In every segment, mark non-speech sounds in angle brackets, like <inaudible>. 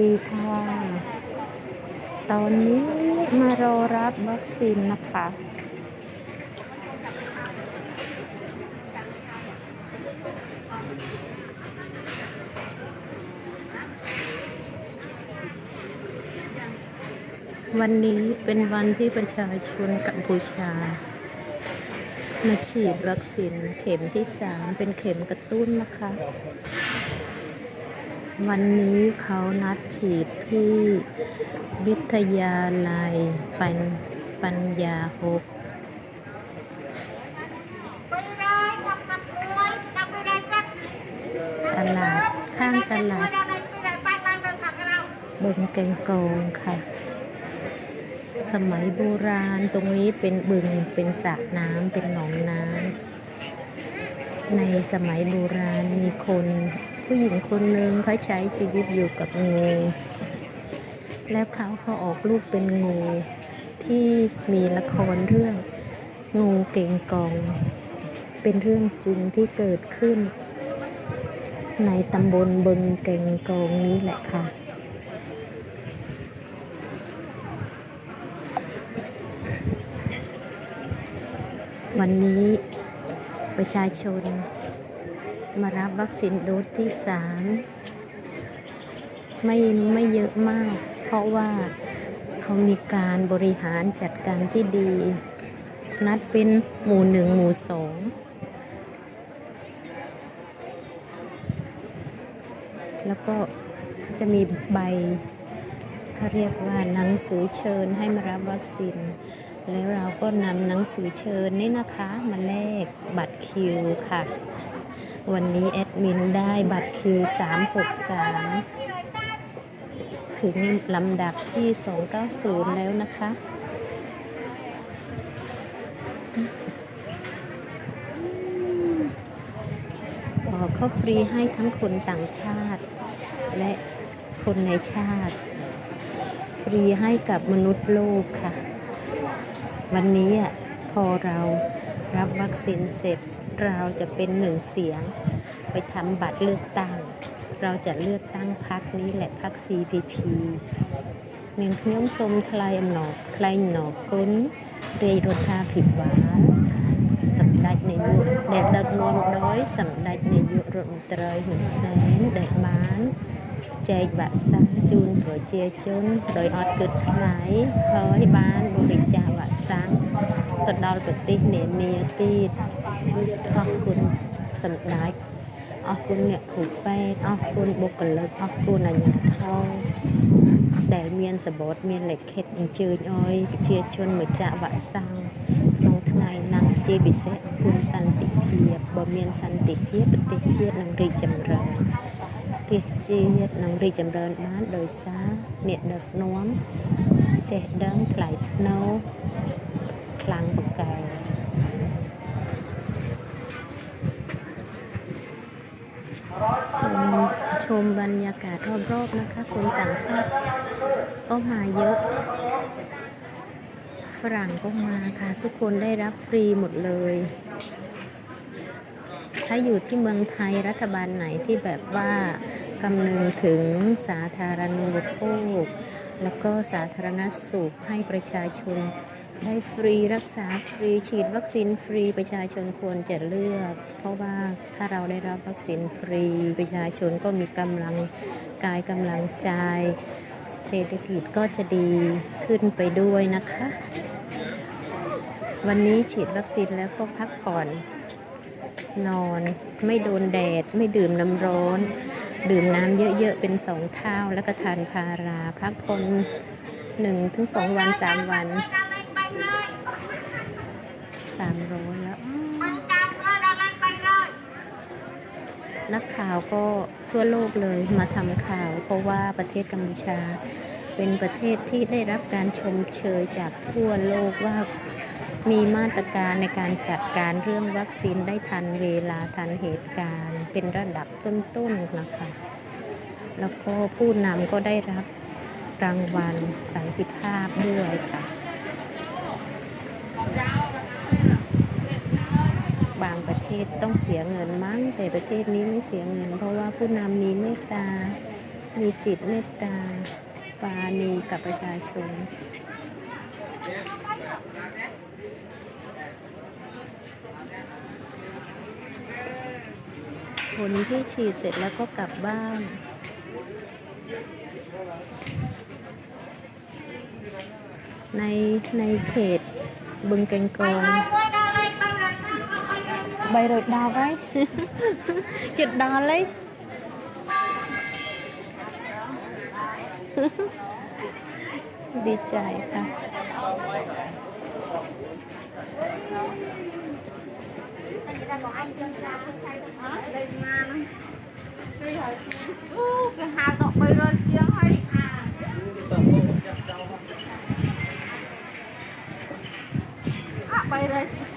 ดีค่ะ ตอนนี้มารอรับวัคซีนนะคะ วันนี้เป็นวันที่ประชาชนกัมพูชา มาฉีดวัคซีนเข็มที่สามเป็นเข็มกระตุ้นนะคะ วันนี้เขานัดฉีดที่วิทยาลัยปัญปัญญาหกไม่ได้ทำกับมวยทำไม่ได้จัดตลาดข้างตลาดบ้านนาเราเบิงแกงกองค่ะ สมัยโบราณตรงนี้เป็นบึงเป็นสระน้ำเป็นหนองน้ำในสมัยโบราณมีคน ผู้หญิงคนหนึ่งเขาใช้ชีวิตอยู่กับงู แล้วเขาก็ออกลูกเป็นงู ที่มีละครเรื่อง งูเก่งกอง เป็นเรื่องจริงที่เกิดขึ้น ในตำบลบิงเก่งกองนี้แหละค่ะ วันนี้ประชาชน มารับวัคซีนโดสที่สามไม่ไม่เยอะมาก เพราะว่าเขามีการบริหารจัดการที่ดี นัดเป็นหมู่หนึ่งหมู่สองแล้วก็จะมีใบเขาเรียกว่าหนังสือเชิญให้มารับวัคซีน แล้วเราก็นำหนังสือเชิญนี่นะคะ มาแลกบัตรคิวค่ะ วันนี้แอดมินได้บัตรคิว 363 ถึงลำดับที่ 290 แล้วนะคะขอเข้าฟรีให้ทั้งคนต่างชาติ และคนในชาติ ฟรีให้กับมนุษย์โลกค่ะ วันนี้อะพอเรารับวัคซีนเสร็จ เราจะเป็นหนึ่งเสียง ไปทำบัตรเลือกตั้ง เราจะเลือกตั้งพักนี้แหละพัก CPP នាងខ្ញុំសូមថ្លែងអំណរថ្លែងអំណរគុណរាជរដ្ឋាភិបាលសម្ដេចនាយកដែលដឹកនាំដោយសម្ដេចនាយករដ្ឋមន្ត្រីហ៊ុនសែនដែលបានចែកវ៉ាក់សាំងជូនប្រជាជនដោយអត់គិតថ្លៃហើយបានបរិច្ចាគវ៉ាក់សាំងទៅដល់ប្រទេសនានាទៀត អរគុណសម្ដេចអរគុណអ្នកគ្រូពេទ្យអរគុណបុគ្គលិកអរគុណអាជ្ញាធរដែលមានសបតមានលិខិតអញ្ជើញឲ្យប្រជាជនមកចាក់វ៉ាក់សាំងក្នុងថ្ងៃណាស់ជាពិសេសគុំសន្តិភាពបើមានសន្តិភាពប្រទេសជាតិនឹងរីកចម្រើនប្រទេសជាតិនឹងរីកចម្រើនបានដោយសារអ្នកដឹកនាំចេះដឹងថ្លៃថ្នូរខ្លាំង ชมชมบรรยากาศรอบๆนะคะ คนต่างชาติก็มาเยอะ ฝรั่งก็มาค่ะ ทุกคนได้รับฟรีหมดเลย ถ้าอยู่ที่เมืองไทยรัฐบาลไหนที่แบบว่ากำนึงถึงสาธารณูปโภค แล้วก็สาธารณสุขให้ประชาชน ได้ฟรีรักษาฟรีฉีดวัคซีนฟรีประชาชนควรจะเลือก เพราะว่าถ้าเราได้รับวัคซีนฟรีประชาชนก็มีกำลังกายกำลังใจ เศรษฐกิจก็จะดีขึ้นไปด้วยนะคะ วันนี้ฉีดวัคซีนแล้วก็พักผ่อนนอน ไม่โดนแดด ไม่ดื่มน้ำร้อน ดื่มน้ำเยอะๆ เป็นสองเท่า แล้วก็ทานพารา พักผ่อนหนึ่งถึงสองวันสามวัน เราเล่นไปเลย สามร้อยแล้วมันการเราเล่นไปเลยนักข่าวก็ทั่วโลกเลยมาทำข่าว เพราะว่าประเทศกัมพูชา เป็นประเทศที่ได้รับการชมเชยจากทั่วโลกว่ามีมาตรการในการจัดการเรื่องวัคซีนได้ทันเวลาทันเหตุการณ์ เป็นระดับต้นๆนะคะ แล้วก็ผู้นำก็ได้รับรางวัลสันติภาพด้วยค่ะ บางประเท ศต้องเสียเงินมั้งแต่ประเทศนี้ไม่เสียเงิน เพราะว่าผู้นำมีเมตตา มีจิตเมตตา ปาณีกับประชาชนคนที่ฉีดเสร็จแล้วก็กลับบ้านในในเขตบึงแกงกอง 300ដងហើយចិត្តដល់ហើយดีใจค่ะគឺហៅដក300ជាងហើយអាអ300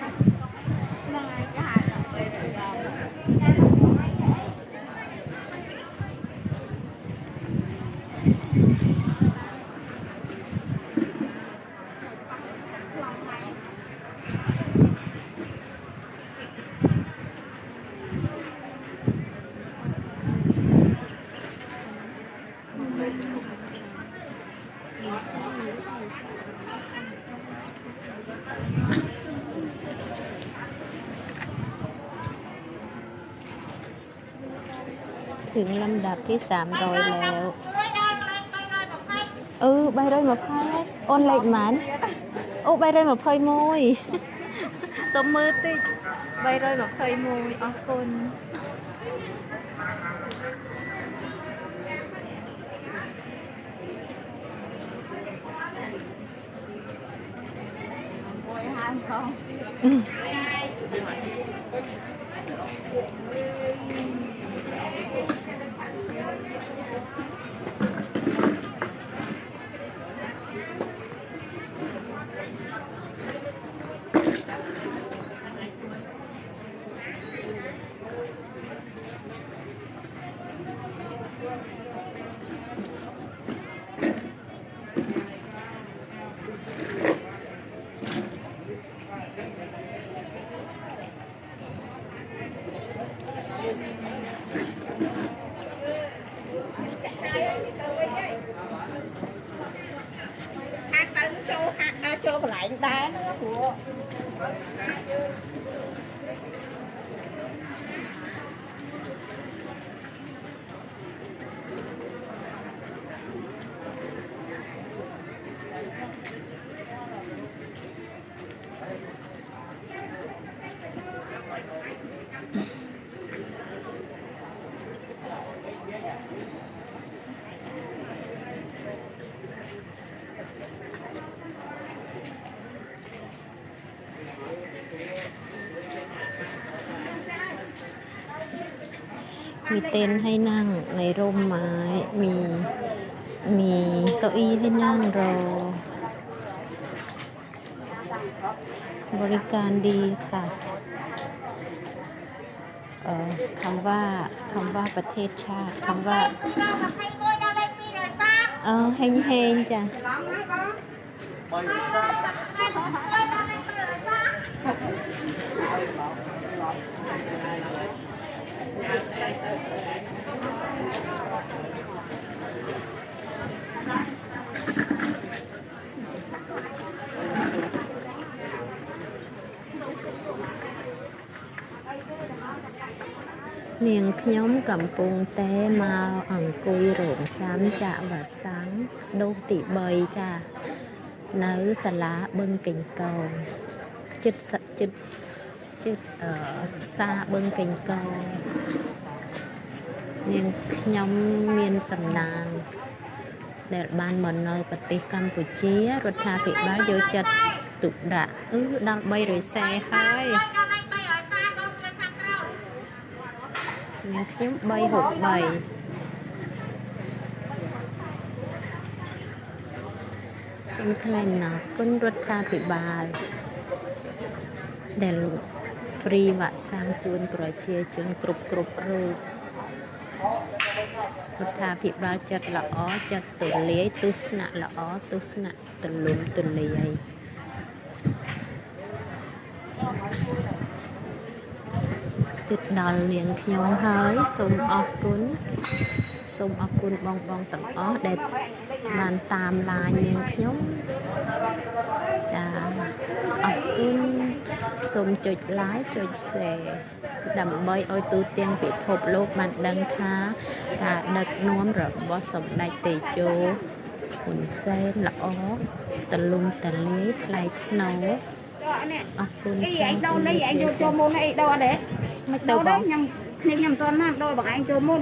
ถึงลำดับที่ 300 แล้ว មួយដល់320 เออใบร้อยมาพายโอนเลขหมันโอ้ใบร้อยมาพายมวย สม<laughs> มือติใบร้อยมาพายมวยออกคน មួយហៅផង <laughs> เป็นอะไรไปกันเถอะ Thank you. มีเต็นท์ให้นั่งในร่มไม้ มี มีเก้าอี้ให้นั่งรอ บริการดีค่ะคำว่าคำว่าประเทศชาติคำว่าเออเแห้งๆจ้ะ នាងខ្ញុំកំពុងតែមកអង្គុយរងចាំចាក់វ៉ាក់សាំងដូសទី3ចានៅសាលាបឹងកេងកងចិត្តសចិត្ត ចិត្តអឺផ្សារបឹងកេងកងនាងខ្ញុំមានសំណាងដែលបានមកនៅប្រទេសកម្ពុជារដ្ឋាភិបាលយកចិត្តទុកដាក់អឺដល់3រយសែហើយដល់លេខ330ដល់ជាខាងក្រោយនាងខ្ញុំ363សូមថ្លែងអំណរគុណរដ្ឋាភិបាលដែល ហ្វ្រីវ៉ាក់សាំងជូនប្រជាជនគ្រប់គ្រប់រូបរដ្ឋាភិបាលចាត់ល្អចាត់ទូលាយទស្សនៈល្អទស្សនៈទូលំទូលាយចិត្តដល់នាងខ្ញុំហើយសូមអរគុណសូមអរគុណបងបងទាំងអស់ដែលបានតាមឡាយនាងខ្ញុំចាអរគុណ សូមចុច like ចុច share ដើម្បីឲ្យទូទាំងពិភពលោកបានដឹងថាការដឹកនាំរបស់សម្ដេចតេជោហ៊ុនសែនល្អតលំតលាយថ្លៃថ្នូរចុះនេះអរគុណអីឯងដូរនេះឯងយកចូលមុនអីដូរអត់ទេមិនទៅដូរបនេះងខ្ញុំគ្នាខ្ញុំមិនទាន់ណាដូរបងឯងចូលមុន